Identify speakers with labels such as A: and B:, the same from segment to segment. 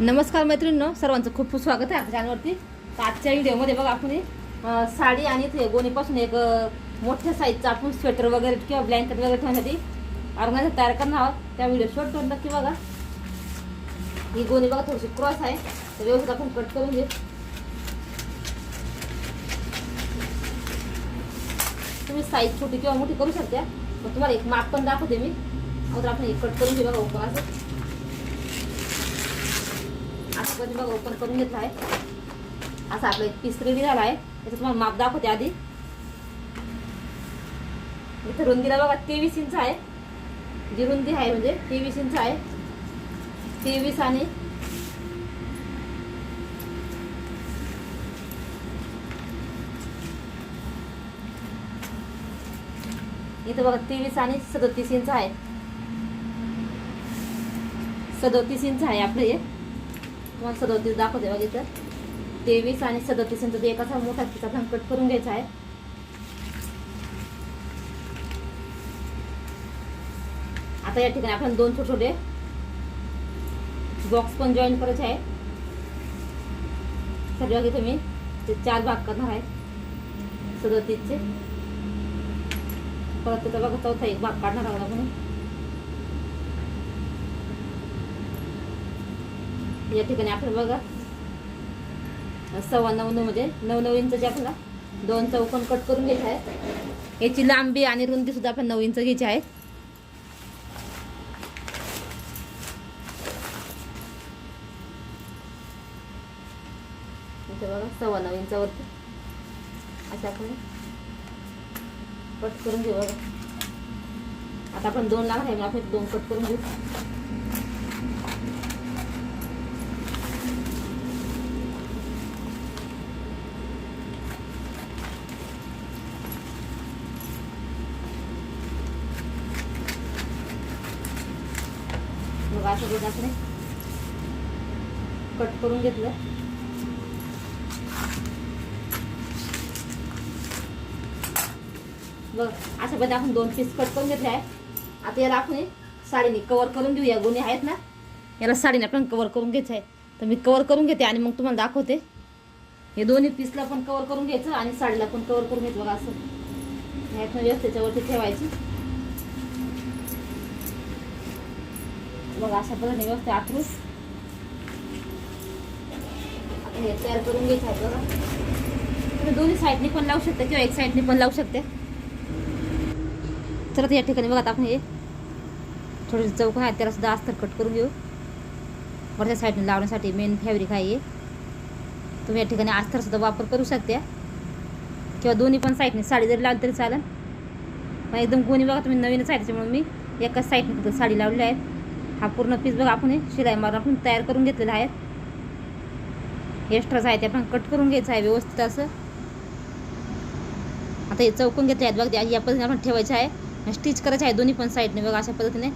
A: नमस्कार मैत्रिणींनो सर्वांचं खूप खूप स्वागत आहे आपल्या चॅनलवरती. तर आजच्या व्हिडिओमध्ये बघा आपण साडी आणि ते गोणीपासून एक मोठ्या साईजचं आपण स्वेटर वगैरे किंवा ब्लँकेट वगैरे ठेवण्यासाठी ऑर्गनायझर तयार करणार आहोत. त्या व्हिडिओ शॉर्ट करून नक्की बघा. ही गोणी बघा थोडीशी क्रॉस आहे. तर व्यवस्थित आपण कट करून घेऊ. तुम्ही साईज छोटी किंवा मोठी करू शकता. मग तुम्हाला एक माप पण दाखवते मी. अगोदर आपण एक कट करून घेऊ बघा असं असं बघा ओपन करून घेतला आहे. असा आपला एक पीस रेडी झाला आहे. त्याचा तुम्हाला माप दाखवते आधी. इथं रुंदीला बघा तेवीस इंच आहे. जी रुंदी आहे म्हणजे तेवीस इंच आहे. तेवीस आणि इथं बघा तेवीस आणि सदतीस इंच आहे. सदोतीस इंच आहे आपलं हे. तुम्हाला सदोतीस दाखवते बघा इथं. तेवीस आणि सदोतीस इंच एक मोठा तिचा कट करून घ्यायचा आहे. आता या ठिकाणी आपण दोन छोटे छोटे बॉक्स पण जॉईन करायचे आहे सगळं की तुम्ही ते चार भाग करणार आहे. सदोतीसचे. परत त्याचा बघा चौथा एक भाग काढणार आहोत आपण. या ठिकाणी आपण बघा. सव्वा नऊ नऊ म्हणजे नऊ नऊ इंच आपल्याला दोन चौकोन कट करून घ्यायचे आहे याची लांबी आणि रुंदी सुद्धा आपण नऊ इंच घ्यायची आहे. बघा सव्वा नऊ इंचावरती. अशा आपण कट करून घेऊ बघा. आता आपण दोन लागणार आहे मग आपण दोन कट करून घेऊ. मग असं कट करून घेतलं. बघ अशा पद्धतीने आपण दोन पीस कट करून घेतले आहे. आता याला आपण साडीने कवर करून घेऊ या गुन्हे आहेत ना? याला साडीने आपण कवर करून घ्यायचं आहे. तर मी कवर करून घेते आणि मग तुम्हाला दाखवते. हे दोन्ही पीसला पण कवर करून घ्यायचं आणि साडीला पण कवर करून घेत बघा असं. ह्यातनं व्यवस्थेच्यावरती त्याच्यावरती ठेवायची. बघा अशा पद्धतीने व्यवस्थित आखरून आपण हे तयार करून घ्यायचं आहे बघा. तुम्ही दोन्ही साईडने पण लावू शकता किंवा एक साईडने पण लावू शकते. तर या ठिकाणी बघा आता आपण हे थोडेसे चौक आहे त्याला सुद्धा अस्तर कट करून घेऊ. वरच्या साईडने लावण्यासाठी मेन फॅब्रिक आहे हे. तुम्ही या ठिकाणी अस्तरसुद्धा वापर करू शकता. किंवा दोन्ही पण साईडने साडी जरी लावली तरी चालेल. पण एकदम कोणी बघा तुम्ही नवीनच आहे त्याच्यामुळे मी एकाच साईडने साडी लावली आहे हा पूर्ण पीस बघा आपण हे शिलाई मारून आपण तयार करून घेतलेला आहे. एक्स्ट्राच आहे ते आपण कट करून घ्यायचं आहे व्यवस्थित असं. आता हे चौकून घेतले आहेत बघा या पद्धतीने आपण ठेवायचं आहे. स्टिच करायचं आहे दोन्ही पण साईडने बघा अशा पद्धतीने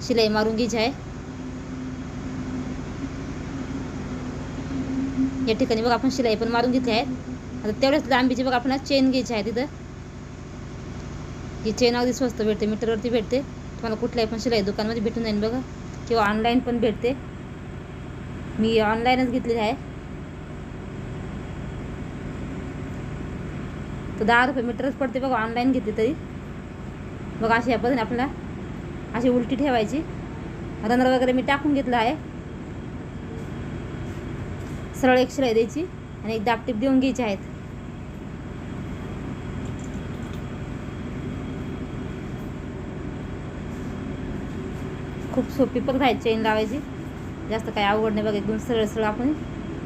A: शिलाई मारून घ्यायची आहे. या ठिकाणी बघा आपण शिलाई पण मारून घेतली आहे आता तेवढ्याच लांबीची बघा आपण चेन घ्यायची आहे तिथं. ही चेन अगदी स्वस्त भेटते मीटरवरती भेटते. तुम्हाला कुठल्याही पण शिलाई दुकानमध्ये भेटून जाईल बघा. किंवा ऑनलाईन पण भेटते. मी ऑनलाईनच घेतलेली आहे. तर दहा रुपये मीटरच पडते बघा ऑनलाईन घेतली तरी. बघा अशी या पद्धतीने आपल्याला अशी उलटी ठेवायची. रनर वगैरे मी टाकून घेतला आहे. सरळ एक शिलाई द्यायची आणि एक दापटीप देऊन घ्यायची आहेत. खूप सोपी पण आहे चेन लावायची. जास्त काही अवघड नाही बघा एकदम सरळ सरळ आपण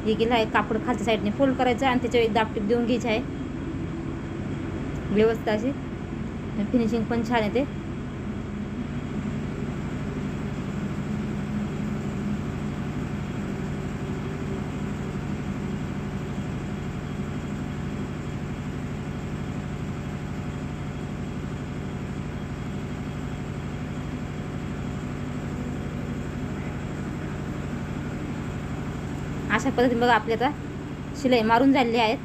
A: हे केलं आहे. कापड खालच्या साईडने फोल्ड करायचं आणि त्याच्यावर एक दापटीप देऊन घ्यायची आहे. व्यवस्थित अशी. फिनिशिंग पण छान येते अशा पद्धतीने बघा आपल्या आता शिलाई मारून झालेली आहेत.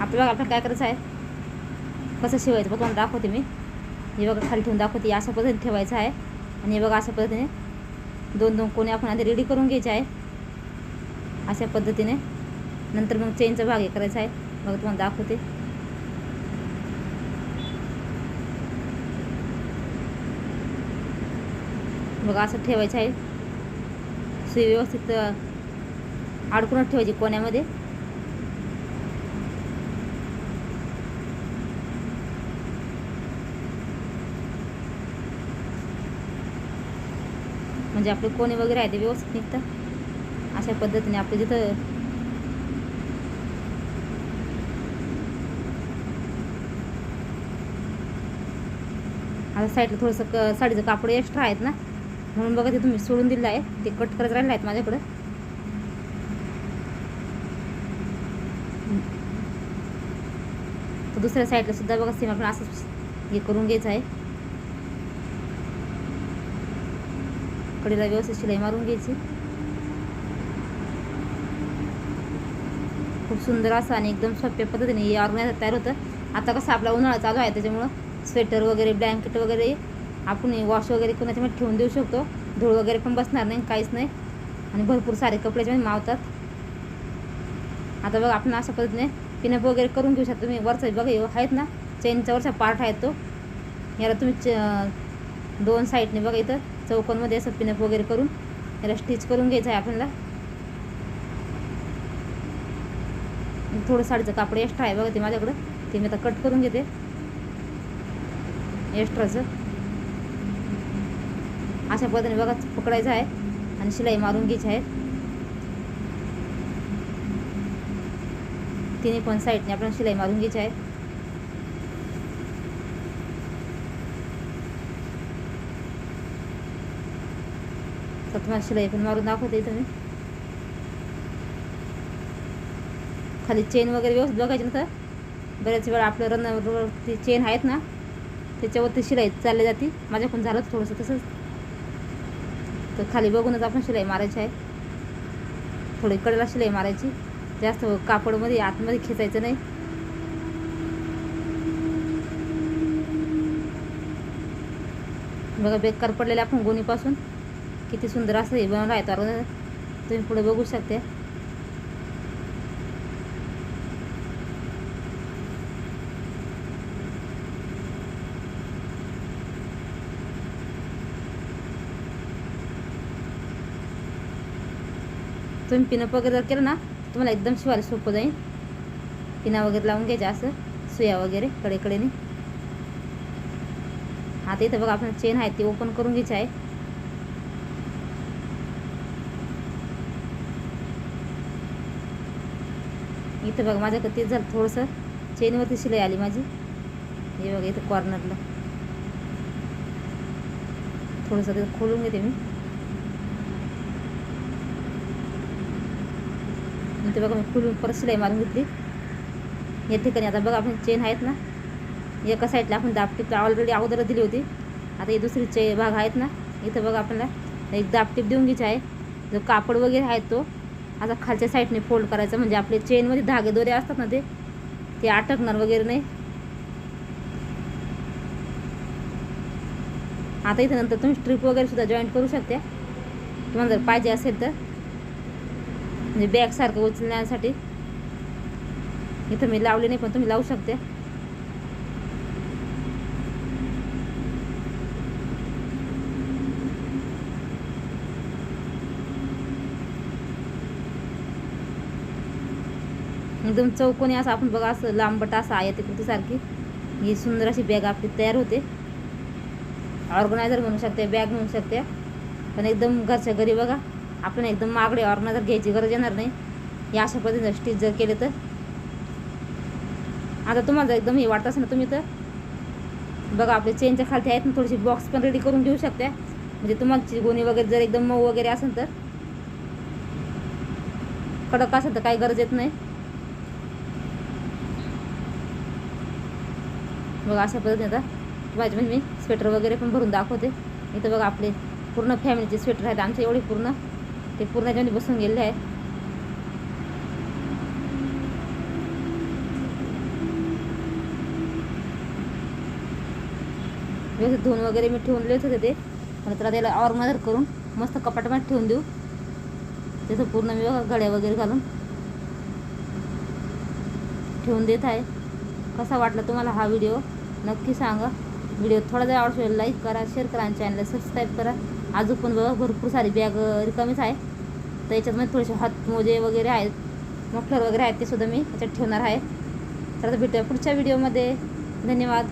A: आपल्याला आपण काय करायचं आहे? कसं शिवायचं? बघा तुम्हाला दाखवते मी. हे बघा खाली ठेवून दाखवते. अशा पद्धतीने ठेवायचं आहे. आणि हे बघा अशा पद्धतीने दोन दोन कोणी आपण आधी रेडी करून घ्यायचे आहे. अशा पद्धतीने. नंतर मग चेनचा भाग हे करायचा आहे. बघा तुम्हाला दाखवते. बघा असं ठेवायचं आहे. असे व्यवस्थित अडकूनच ठेवायची कोण्यामध्ये. म्हणजे आपले कोणे वगैरे आहे ते व्यवस्थित निघतात. अशा पद्धतीने आपलं जिथं आता साईडला थोडंसं क साडीचं कापड एक्स्ट्रा आहेत ना. म्हणून बघा ते तुम्ही सोडून दिलं आहे. ते कट करत राहिलं आहेत माझ्याकडं. तर दुसऱ्या साईडला सुद्धा बघा सेम आपण असंच हे करून घ्यायचं आहे. कडेला व्यवस्थित शिलाई मारून घ्यायची. खूप सुंदर असं आणि एकदम सोप्या पद्धतीने हे ऑर्गनायझर तयार होतं. आता कसं आपला उन्हाळा चालू आहे त्याच्यामुळं स्वेटर वगैरे ब्लँकेट वगैरे आपण वॉश वगैरे करून त्याच्यामध्ये ठेवून देऊ शकतो. धूळ वगैरे पण बसणार नाही काहीच नाही. आणि भरपूर सारे कपडे त्याच्यामध्ये मावतात. आता बघा आपण अशा पद्धतीने पिनअप वगैरे करून घेऊ शकता. तुम्ही वरचा बघा आहेत ना चेनचा वरचा पार्ट आहे तो. याला तुम्ही च दोन साईडने बघा इथं चौकोनमध्ये असं पिनअप वगैरे करून याला स्टिच करून घ्यायचं आहे आपल्याला. थोडं साडीचं कापड एक्स्ट्रा आहे बघा ते माझ्याकडं. ते मी आता कट करून घेते. एक्स्ट्राचं अशा पद्धतीने बघा पकडायचं आहे आणि शिलाई मारून घ्यायची आहे. तिने पण साईडने आपण शिलाई मारून घ्यायची आहे. तर तुम्हाला शिलाई पण मारून दाखवते तुम्ही खाली चेन वगैरे व्यवस्थित बघायची ना तर? बऱ्याच वेळा आपल्या रनवरती चेन आहेत ना त्याच्यावरती शिलाई चालली जाते. माझ्याकडून झालं थोडंसं तसंच. तर खाली बघूनच आपण शिलाई मारायची आहे. थोडी कडेला शिलाई मारायची. जास्त कापडमध्ये आतमध्ये खेचायचं नाही. बघा बेकार पडलेले आपण गोणीपासून. किती सुंदर असं हे बनवलं आहे. तर तुम्ही पुढे बघू शकते. तुम्ही पिनअप वगैरे जर केलं ना तुम्हाला एकदम शिवायला सोपं जाईल. पिना वगैरे लावून घ्यायच्या असं सुया वगैरे कडेकडेने. आता इथं बघा आपण चेन आहे ती ओपन करून घ्यायची आहे. इथं बघा माझ्याकडे तेच झालं थोडंसं चेनवरती शिलाई आली माझी. हे बघा इथं कॉर्नरला थोडंसं तिथं खोलून घेते मी. इथे बघा मी खोलून परत शिलाई मारून घेतली. या ठिकाणी आता बघा आपण चेन आहेत ना एका साईडला आपण दाबटीप ऑलरेडी अगोदर दिली होती. आता ही दुसरी चे भाग आहेत ना इथं बघा आपल्याला एक दाबटीप देऊन घ्यायची आहे. जो कापड वगैरे आहे तो आता खालच्या साईडने फोल्ड करायचा. म्हणजे आपले चेनमध्ये धागे दोरे असतात ना ते ते अटकणार वगैरे नाही. आता इथं नंतर तुम्ही स्ट्रीप वगैरे सुद्धा जॉईंट करू शकता. तुम्हाला जर पाहिजे असेल तर. म्हणजे बॅगसारखं उचलण्यासाठी. इथं मी लावले नाही पण तुम्ही लावू शकते. एकदम चौकोनी असं आपण बघा असं लांबट असं आहे ते सारखी ही सुंदर अशी बॅग आपली तयार होते. ऑर्गनायझर म्हणू शकते बॅग म्हणू शकते. पण एकदम घरच्या घरी बघा. आपण एकदम मागडे ऑर्गनायझर घ्यायची गरज येणार नाही. या अशा पद्धतीनं स्टिच जर केले तर. आता तुम्हाला एकदम हे वाटत असेल ना तुम्ही तर. बघा आपले चेनच्या खालती आहेत ना थोडीशी बॉक्स पण रेडी करून घेऊ शकता. म्हणजे तुम्हाला गोणी वगैरे जर एकदम मऊ वगैरे असेल तर. कडक असेल तर काही गरज येत नाही. बघा अशा पद्धतीने आता माझी म्हणजे मी स्वेटर वगैरे पण भरून दाखवते. इथं बघा आपले पूर्ण फॅमिलीचे स्वेटर आहेत. आमचे एवढे पूर्ण. ते पूर्ण याच्यामध्ये बसून गेलेले आहे व्यवस्थित धुवून वगैरे मी ठेवून लिहित होते ते. पण तर त्याला ऑर्गनायझर करून मस्त कपाटामध्ये ठेवून देऊ. त्याचं पूर्ण मी बघा गड्या वगैरे घालून ठेवून देत आहे. कसा वाटला तुम्हाला हा व्हिडिओ? नक्की सांगा. व्हिडिओ थोडा जर आवडतो लाईक करा शेअर करा आणि चॅनलला सबस्क्राईब करा. अजून पण बघा भरपूर सारी बॅग रिकामीच आहे. तर याच्यातमध्ये थोडेसे हात मोजे वगैरे आहेत. मफलर वगैरे आहेत ते सुद्धा मी याच्यात ठेवणार आहे. तर आता भेटूया पुढच्या व्हिडिओमध्ये धन्यवाद.